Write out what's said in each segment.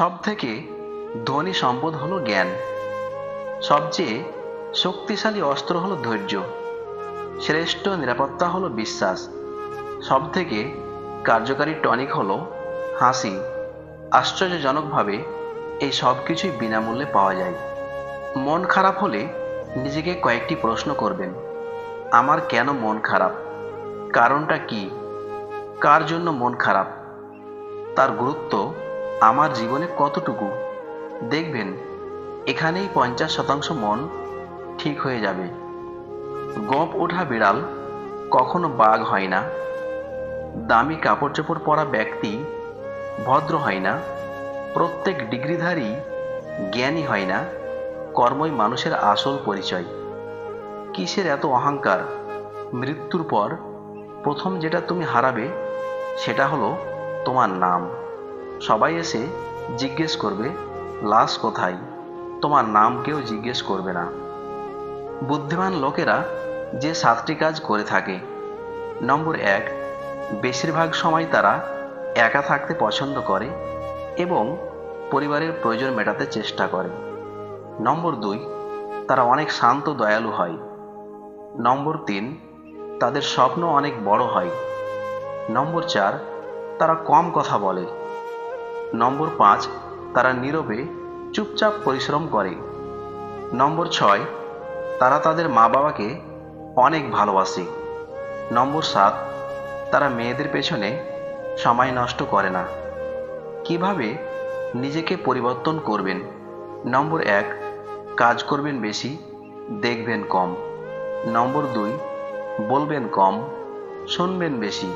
সব থেকে ধনী সম্পদ হলো জ্ঞান। সবচেয়ে শক্তিশালী অস্ত্র হলো ধৈর্য। শ্রেষ্ঠ নিরাপত্তা হলো বিশ্বাস। সব থেকে কার্যকারী টনিক হলো হাসি। আশ্চর্যজনকভাবে এই সব কিছুই বিনামূল্যে পাওয়া যায়। মন খারাপ হলে নিজেকে কয়েকটি প্রশ্ন করবেন। আমার কেন মন খারাপ? কারণটা কি? কার জন্য মন খারাপ? তার গুরুত্ব আমার জীবনে কতটুকু? দেখবেন, এখানেই পঞ্চাশ শতাংশ মন ঠিক হয়ে যাবে। গোপ ওঠা বিড়াল কখনো বাঘ হয় না। দামি কাপড় চোপড় পরা ব্যক্তি ভদ্র হয় না। প্রত্যেক ডিগ্রিধারী জ্ঞানী হয় না। কর্মই মানুষের আসল পরিচয়। কিসের এত অহংকার? মৃত্যুর পর প্রথম যেটা তুমি হারাবে, সেটা হলো তোমার নাম। সবাই এসে জিজ্ঞেস করবে, লাশ কোথায়? তোমার নাম কেউ জিজ্ঞেস করবে না। বুদ্ধিমান লোকেরা যে সাতটি কাজ করে থাকে। নম্বর এক, বেশিরভাগ সময় তারা একা থাকতে পছন্দ করে এবং পরিবারের প্রয়োজন মেটাতে চেষ্টা করে। নম্বর দুই, তারা অনেক শান্ত, দয়ালু হয়। নম্বর তিন, তাদের স্বপ্ন অনেক বড় হয়। নম্বর চার, তারা কম কথা বলে। নম্বর পাঁচ, তারা নীরবে চুপচাপ পরিশ্রম করে। নম্বর ছয়, তারা তাদের মা বাবাকে অনেক ভালোবাসে। নম্বর সাত, তারা মেয়েদের পেছনে সময় নষ্ট করে না। কীভাবে নিজেকে পরিবর্তন করবেন? নম্বর এক, কাজ করবেন বেশি, দেখবেন কম। নম্বর দুই, বলবেন কম, শুনবেন বেশি।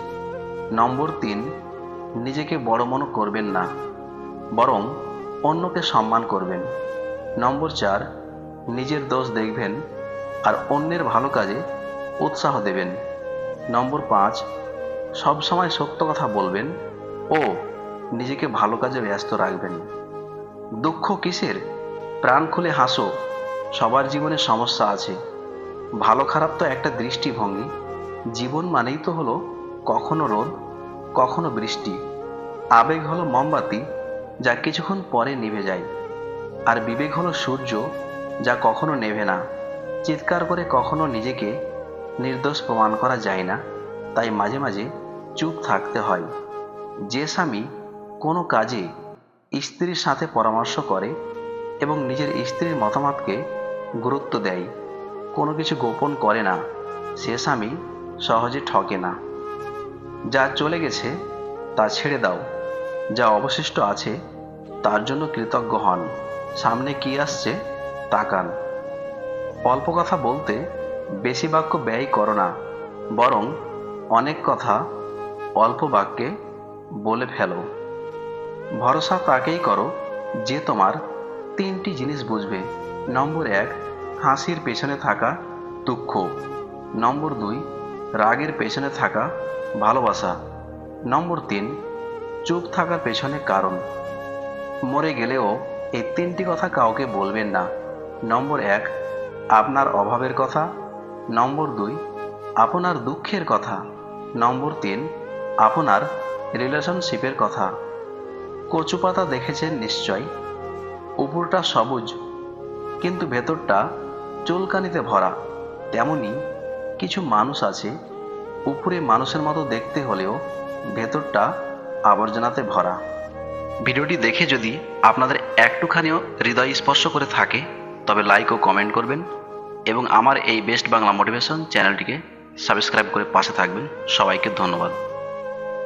নম্বর তিন নিজেকে বড় মনে করবেন না, বরং অন্যকে সম্মান করবেন। নম্বর চার, নিজের দোষ দেখবেন আর অন্যের ভালো কাজে উৎসাহ দেবেন। নম্বর পাঁচ সবসময় সত্য কথা বলবেন ও নিজেকে ভালো কাজে ব্যস্ত রাখবেন। দুঃখ কিসের? প্রাণ খুলে হাসো, সবার জীবনে সমস্যা আছে। ভালো খারাপ তো একটা দৃষ্টিভঙ্গি, জীবন মানেই তো হলো কখনো রোদ কখনো বৃষ্টি। আবেগ হলো মোমবাতি, যা কিছুক্ষণ পরে নিভে যায়। আর বিবেক হলো সূর্য, যা কখনো নেভে না। চিৎকার করে কখনো নিজেকে নির্দোষ প্রমাণ করা যায় না। তাই মাঝে মাঝে চুপ থাকতে হয়। যে স্বামী কোনো কাজে স্ত্রীর সাথে পরামর্শ করে এবং নিজের স্ত্রীর মতামতকে গুরুত্ব দেয়, কোনো কিছু গোপন করে না, সে স্বামী সহজে ঠকে না। যা চলে গেছে তা ছেড়ে দাও। যা অবশিষ্ট আছে, তার জন্য কৃতজ্ঞ হন। সামনে কি আসছে, তাকান। অল্প কথা বলতে বেশি বাক্য ব্যয় করো না, বরং অনেক কথা অল্প বাক্যে বলে ফেলো। ভরসা তাকেই করো যে তোমার তিনটি জিনিস বুঝবে। নম্বর এক, হাসির পেছনে থাকা দুঃখ। নম্বর দুই রাগের পেছনে থাকা, ভালোবাসা। নম্বর তিন, চুপ থাকার পেছনে কারণ। মরে গেলেও এই তিনটি কথা কাউকে বলবেন না। নম্বর এক, আপনার অভাবের কথা। নম্বর দুই, আপনার দুঃখের কথা। নম্বর তিন, আপনার রিলেশনশিপের কথা। কচু পাতা দেখেছেন নিশ্চয়? উপরটা সবুজ, কিন্তু ভেতরটা চুলকানিতে ভরা। তেমনি কিছু মানুষ আছে, উপরে মানুষের মতো দেখতে হলেও ভেতরটা আবর্জনাতে ভরা। ভিডিওটি দেখে যদি আপনাদের একটুখানিও হৃদয় স্পর্শ করে থাকে, তবে লাইক ও কমেন্ট করবেন এবং আমার এই বেস্ট বাংলা মোটিভেশন চ্যানেলটিকে সাবস্ক্রাইব করে পাশে থাকবেন। সবাইকে ধন্যবাদ।